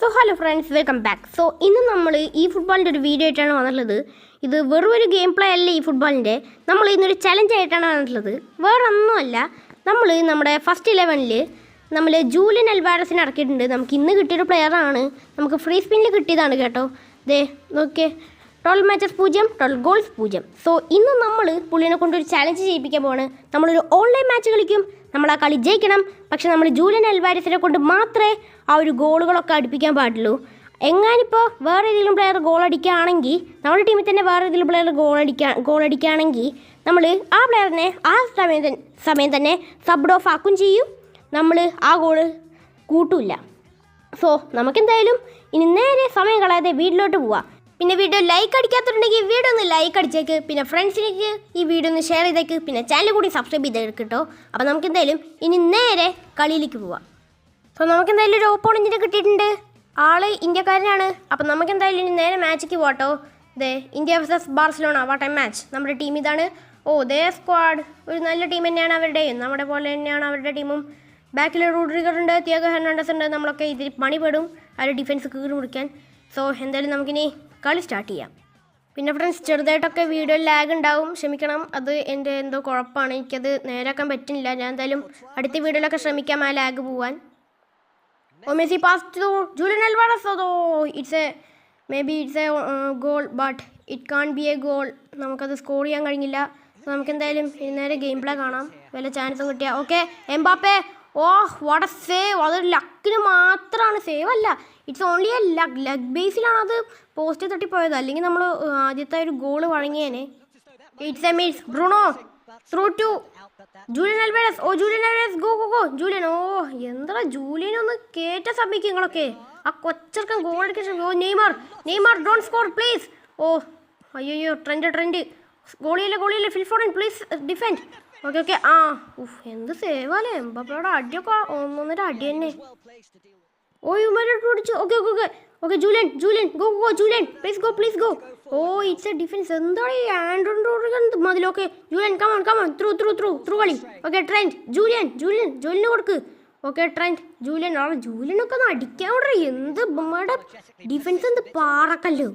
So hello friends welcome back so ഇന്ന് നമ്മൾ ഈ ഫുട്ബോളിന്റെ ഒരു വീഡിയോ ആയിട്ടാണ് വന്നിട്ടുള്ളത്. ഇത് വെറും ഒരു ഗെയിം പ്ലേ അല്ല ഈ ഫുട്ബോളിന്റെ നമ്മൾ ഇന്നൊരു ചലഞ്ച് ആയിട്ടാണ് വന്നിട്ടുള്ളത്. വേറെ ഒന്നുമല്ല നമ്മൾ നമ്മുടെ ഫസ്റ്റ് ഇലവനിൽ നമ്മൾ ജൂലിയൻ അൽവാരസിനെ ഇറക്കിയിട്ടുണ്ട്. നമുക്ക് ഇന്ന് കിട്ടിയൊരു പ്ലെയറാണ് നമുക്ക് ഫ്രീ സ്പിന്നിൽ കിട്ടിയതാണ് കേട്ടോ. ദേ നോക്കിയേ. ട്വൽവ് മാച്ചസ് പൂജ്യം ട്വൽവ് ഗോൾസ് പൂജ്യം. സോ ഇന്ന് നമ്മൾ പുള്ളിനെ കൊണ്ടൊരു ചാലഞ്ച് ചെയ്യിപ്പിക്കാൻ പോവാണ്. നമ്മളൊരു ഓൺലൈൻ മാച്ച് കളിക്കും. നമ്മൾ ആ കളി ജയിക്കണം. പക്ഷേ നമ്മൾ ജൂലിയൻ അൽവാരിസിനെ കൊണ്ട് മാത്രമേ ആ ഒരു ഗോളുകളൊക്കെ അടുപ്പിക്കാൻ പാടുള്ളൂ. എങ്ങാനിപ്പോൾ വേറെ ഏതെങ്കിലും പ്ലെയർ ഗോൾ അടിക്കുകയാണെങ്കിൽ നമ്മുടെ ടീമിൽ തന്നെ വേറെ ഏതെങ്കിലും പ്ലെയർ ഗോൾ അടിക്കുക ഗോൾ അടിക്കുകയാണെങ്കിൽ നമ്മൾ ആ പ്ലെയറിനെ ആ സമയം സമയം തന്നെ സബ്ഡ് ഓഫ് ആക്കും ചെയ്യും. നമ്മൾ ആ ഗോൾ കൂട്ടില്ല. സോ നമുക്കെന്തായാലും ഇനി നേരെ സമയം കളയാതെ വീട്ടിലോട്ട് പോവാം. പിന്നെ വീഡിയോ ലൈക്ക് അടിക്കാത്തുണ്ടെങ്കിൽ വീഡിയോ ഒന്ന് ലൈക്ക് അടിച്ചേക്ക്. പിന്നെ ഫ്രണ്ട്സിലേക്ക് ഈ വീഡിയോ ഒന്ന് ഷെയർ ചെയ്തേക്ക്. പിന്നെ ചാനൽ കൂടി സബ്സ്ക്രൈബ് ചെയ്തേക്ക് കേട്ടോ അപ്പോൾ നമുക്ക് എന്തായാലും ഇനി നേരെ കളിയിലേക്ക് പോവാം. സോ നമുക്കെന്തായാലും ഒരു ഓപ്പോണന്റിനെ കിട്ടിയിട്ടുണ്ട്. ആൾ ഇന്ത്യക്കാരനാണ്. അപ്പോൾ നമുക്ക് എന്തായാലും ഇനി നേരെ മാച്ചിക്ക് പോട്ടോ ദേ India versus Barcelona. What a match നമ്മുടെ ടീം ഇതാണ്. ഓ ദേ സ്ക്വാഡ് ഒരു നല്ല ടീം തന്നെയാണ് അവരുടെയും നമ്മുടെ പോലെ തന്നെയാണ് അവരുടെ ടീമും ബാക്കിൽ റൂഡ്രിഗർ ഉണ്ട് തിയാഗോ ഹെർണാണ്ടസ് ഉണ്ട്. നമ്മളൊക്കെ ഇതിൽ പണിപ്പെടും. ആ ഡിഫൻസ് കീറി മുറിക്കാൻ. സോ എന്തായാലും നമുക്കിനി കളി സ്റ്റാർട്ട് ചെയ്യാം. പിന്നെ ഫ്രണ്ട്സ് ചെറുതായിട്ടൊക്കെ വീഡിയോ ലാഗ് ഉണ്ടാവും. ക്ഷമിക്കണം അത് എന്റെ എന്തോ കുഴപ്പമാണ്. എനിക്കത് നേരാക്കാൻ പറ്റുന്നില്ല. ഞാൻ എന്തായാലും അടുത്ത വീഡിയോയിലൊക്കെ ശ്രമിക്കാം ആ ലാഗ് പോവാൻ. ഓ pass to it's a maybe it's a a goal but it can't be a goal. നമുക്കത് സ്കോർ ചെയ്യാൻ കഴിഞ്ഞില്ല. നമുക്ക് എന്തായാലും നേരെ ഗെയിം പ്ലേ കാണാം. വല്ല ചാൻസും കിട്ടിയാൽ ഓക്കെ എംബാപ്പേ ഓ വട സേവ് അതൊരു ലക്കിന് മാത്രമാണ് സേവ് അല്ല. It's only a luck luck ബേസിലാണ് അത് പോസ്റ്റ് തട്ടിപ്പോയത്. അല്ലെങ്കിൽ നമ്മൾ ആദ്യത്തെ ഒരു goal വഴങ്ങിയേനെ. It's a means Bruno through to Julian Alvarez oh Julian Alvarez go go go Julian oh എന്താ ജൂലിയൻ ഒന്ന് കേറ്റ സമ്മതിക്കും നിങ്ങളൊക്കെ. ആ കൊച്ചർക്കം ഗോൾ അടിക്കാൻ ഓ Neymar Neymar don't score please oh അയ്യോ ട്രെൻഡ് ട്രെൻഡ് ഗോളിയല്ലേ ഗോളിയല്ലേ. Phil Foden please defend okay okay. ആ ഉഫ് എന്ത് സേവാലേ എംബാപ്പയുടെ അടിയൊക്കെ ഒന്നൊന്നര അടി തന്നെ. ഓ യുമാരോട്ട് പിടിച്ചു. Okay okay okay. Okay Julian Julian. Go go Julian. Please go please go oh it's a defence എന്താണ് ഈ ആൻഡ്രോണ്ട് മതിലൊക്കെ Julian come on come on through through through through കളി. ഓക്കെ ട്രെൻഡ് ജൂലിയൻ ജൂലിയൻ ജൂലിന് കൊടുക്ക്. Okay Trent Julian. ആ ജൂലിയനൊക്കെ ഒന്ന് അടിക്കാൻ എന്ത് ഡിഫൻസ് എന്ത് പാറക്കല്ലോ.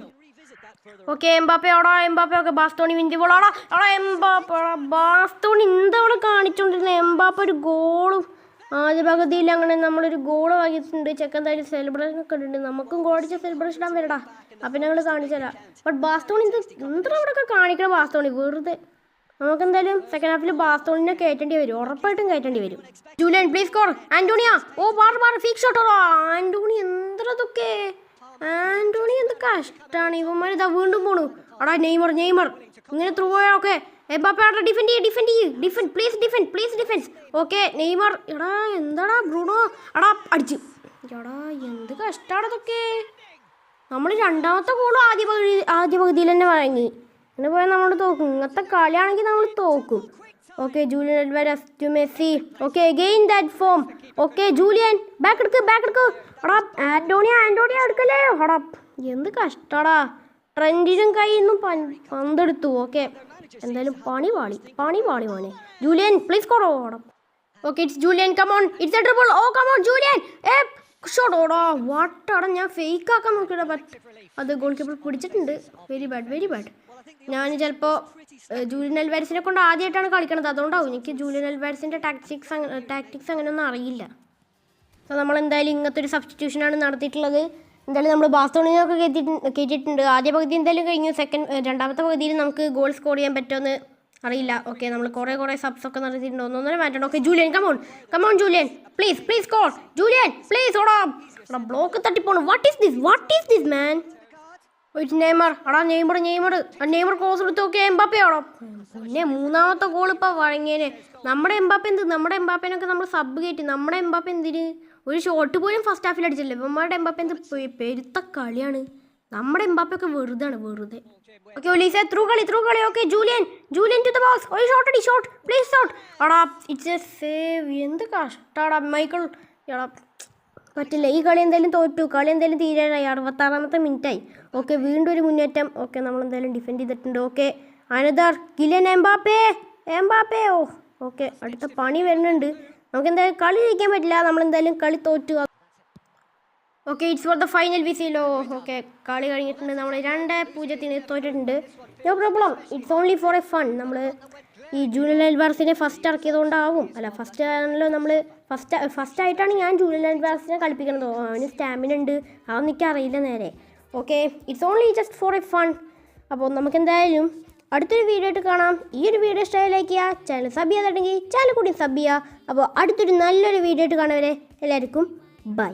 ഓക്കെ എംബാപ്പെ എംബാപ്പ ഒക്കെ ബാസ്തോണി വിന്തി അവിടെ എടാ എംബാപ്പ എടാ ബാസ്തോണി എന്താണ് കാണിച്ചുകൊണ്ടിരുന്നത് എംബാപ്പ ഒരു ഗോളും ആദ്യ പകുതിയിൽ അങ്ങനെ നമ്മളൊരു ഗോൾ വാങ്ങിയിട്ടുണ്ട്. ചെക്കൻ എന്തായാലും സെലിബ്രേഷൻ ഒക്കെ ഉണ്ട് നമുക്കും ഗോളിച്ച സെലിബ്രേഷൻ ഇടാൻ വരടാ. അപ്പം ഞങ്ങൾ കാണിച്ചാലാ ബട്ട് ബാസ്തോണി എന്താ അവിടെ ഒക്കെ കാണിക്കണം ബാസ്തോണി വെറുതെ. നമുക്ക് എന്തായാലും സെക്കൻഡ് ഹാഫിൽ ബാസ്തോണിനെ കയറ്റേണ്ടി വരും. ഉറപ്പായിട്ടും കയറ്റേണ്ടി വരും. ജൂലിയൻ പ്ലീസ് കോർ ആന്റോണിയ ഓ ബാർ ബാർ ഫിക്സ് ഷോട്ടോ ആന്റോണി എന്തൊക്കെ ആന്റോണി കഷ്ടാണ് ഇവന്മാർ ഇതാ വീണ്ടും പോണു. അടാ നെയ്മർ നെയ്മർ. ഇങ്ങനെ ത്രൂ ഓക്കെ. എബാപ്പ ഡിഫെൻഡ് ചെയ്യ് ഡിഫെൻഡ് ചെയ്യ്. Defend please defend please defence okay Neymar. എടാ എന്താടാ ബ്രൂണോ? എടാ അടിച്ചു. എടാ എന്ത് കഷ്ടാണതൊക്കെ നമ്മൾ രണ്ടാമത്തെ ഗോളും ആദ്യ പകുതി ആദ്യ പകുതിയിൽ തന്നെ വാങ്ങി അങ്ങനെ പോയാൽ നമ്മൾ തോക്കും. ഇങ്ങനത്തെ കളിയാണെങ്കിൽ നമ്മൾ തോക്കും. Okay Julian Alvarez to Messi. Okay gain that form okay Julian back എടുക്ക് ബാക്ക് എടുക്ക്. എടാ ആന്റോണിയ ആന്റോണിയ എടുക്കല്ലേ? എടാ എന്ത് കഷ്ടടാ. ട്രെൻഡിനും കയ്യിൽ നിന്നും പന്തെടുത്തു ഓക്കെ എന്തായാലും പണി പാളി പണി പാളി മോനെ. ജൂലിയൻ പ്ലീസ് കോടോ ഓടാം okay it's Julian come on it's a triple oh come on Julian ഏ ഷോട്ടോടാ വാട്ടാടാ ഞാൻ ഫേക്ക് ആക്കാൻ നോക്കിയടാ ബട്ട് അത് ഗോൾ കീപ്പർ പിടിച്ചിട്ടുണ്ട്. വെരി ബാഡ് വെരി ബാഡ് ഞാൻ ചിലപ്പോൾ ജൂലിയൻ അൽവാരിസിനെ കൊണ്ട് ആദ്യമായിട്ടാണ് കളിക്കണത്. അതുകൊണ്ടാവും എനിക്ക് ജൂലിയൻ അൽവാരിസിന്റെ ടാക്ടിക്സ് അങ്ങനെ ടാക്ടിക്സ് അങ്ങനെയൊന്നും അറിയില്ല. അപ്പോൾ നമ്മൾ എന്തായാലും ഇങ്ങനത്തെ ഒരു സബ്സ്റ്റിറ്റ്യൂഷനാണ് നടത്തിയിട്ടുള്ളത്. എന്തായാലും നമ്മൾ കയറ്റിട്ടുണ്ട് കയറ്റിയിട്ടുണ്ട് ആദ്യ പകുതി എന്തായാലും കഴിഞ്ഞു. സെക്കൻഡ് രണ്ടാമത്തെ പകുതിയിൽ നമുക്ക് ഗോൾ സ്കോർ ചെയ്യാൻ പറ്റുമെന്ന് അറിയില്ല. ഓക്കെ നമ്മൾ കുറേ കുറേ സബ്സ് ഒക്കെ നടത്തിയിട്ടുണ്ട്. ഒന്നൊന്നര മാറ്റണം okay Julian come on come on Julian please please call Julian please ഓടാ. എടാ block തട്ടിപ്പോണം. What is this what is this man ഒരു നെയ്മർ. അടാ നെയ്മർ നെയ്മർ. നെയ്മർ ക്രോസ് എടുത്ത് നോക്കിയാൽ എംബാപ്പെ ആടോ പിന്നെ മൂന്നാമത്തെ ഗോൾ ഇപ്പോൾ വഴങ്ങിയനെ. നമ്മുടെ എംബാപ്പ എന്ത്? നമ്മുടെ എംബാപ്പേനൊക്കെ നമ്മൾ സബ് കയറ്റി നമ്മുടെ എംബാപ്പ എന്തിന്? ഒരു ഷോട്ട് പോലും ഫസ്റ്റ് ഹാഫിൽ അടിച്ചില്ല ഇവന്മാരുടെ എംബാപ്പ എന്ത് പെരുത്ത കളിയാണ്. നമ്മുടെ എംബാപ്പയൊക്കെ വെറുതാണ് വെറുതെ. ഓക്കെ ഒലീസ ത്രൂ കളി ത്രൂ കളി. Okay Julian Julian to the box ഒരു ഷോട്ട് അടി ഷോട്ട് പ്ലീസ് ഷോട്ട് അടാ ഇറ്റ്സ് എ സേവ് എന്ത് കഷ്ടാടാ മൈക്കിൾ എടാ പറ്റില്ല. ഈ കളി എന്തായാലും തോറ്റു. കളി എന്തായാലും തീരാനായി അറുപത്താറാമത്തെ മിനിറ്റായി. ഓക്കെ വീണ്ടും ഒരു മുന്നേറ്റം. ഓക്കെ നമ്മൾ എന്തായാലും ഡിഫെൻഡ് ചെയ്തിട്ടുണ്ട്. Okay another Kylian Mbappe Mbappe. Oh okay അടുത്ത പണി വരുന്നുണ്ട്. നമുക്ക് എന്തായാലും കളി ജയിക്കാൻ പറ്റില്ല. നമ്മൾ എന്തായാലും കളി തോറ്റു. Okay it's for the final വിസിലോ okay കളി കഴിഞ്ഞിട്ടുണ്ട്. നമ്മൾ രണ്ട് പൂജ്യത്തിന് തോറ്റിട്ടുണ്ട്. No problem it's only for a fun നമ്മൾ ഈ ജൂനിയർ എൽബാർസിനെ ഫസ്റ്റ് ഇറക്കിയതുകൊണ്ടാവും. അല്ല ഫസ്റ്റ് ആണല്ലോ നമ്മൾ ഫസ്റ്റ് ഫസ്റ്റ് ആയിട്ടാണ് ഞാൻ ജൂനിയർ എൽബാർസിനെ കളിപ്പിക്കുന്നത്. ഓ, അവന് സ്റ്റാമിന ഉണ്ട്. അതൊന്നും എനിക്ക് അറിയില്ല നേരെ. Okay it's only just for a fun അപ്പോൾ നമുക്ക് എന്തായാലും അടുത്തൊരു വീഡിയോ ആയിട്ട് കാണാം. ഈ ഒരു വീഡിയോ ഇഷ്ടമായി ലൈക്ക് ചാനൽ സബ് ചെയ്യാതുണ്ടെങ്കിൽ ചാനൽ കൂടി സബ് ചെയ്യുക. അപ്പോൾ അടുത്തൊരു നല്ലൊരു വീഡിയോ ആയിട്ട് വരെ എല്ലാവർക്കും ബൈ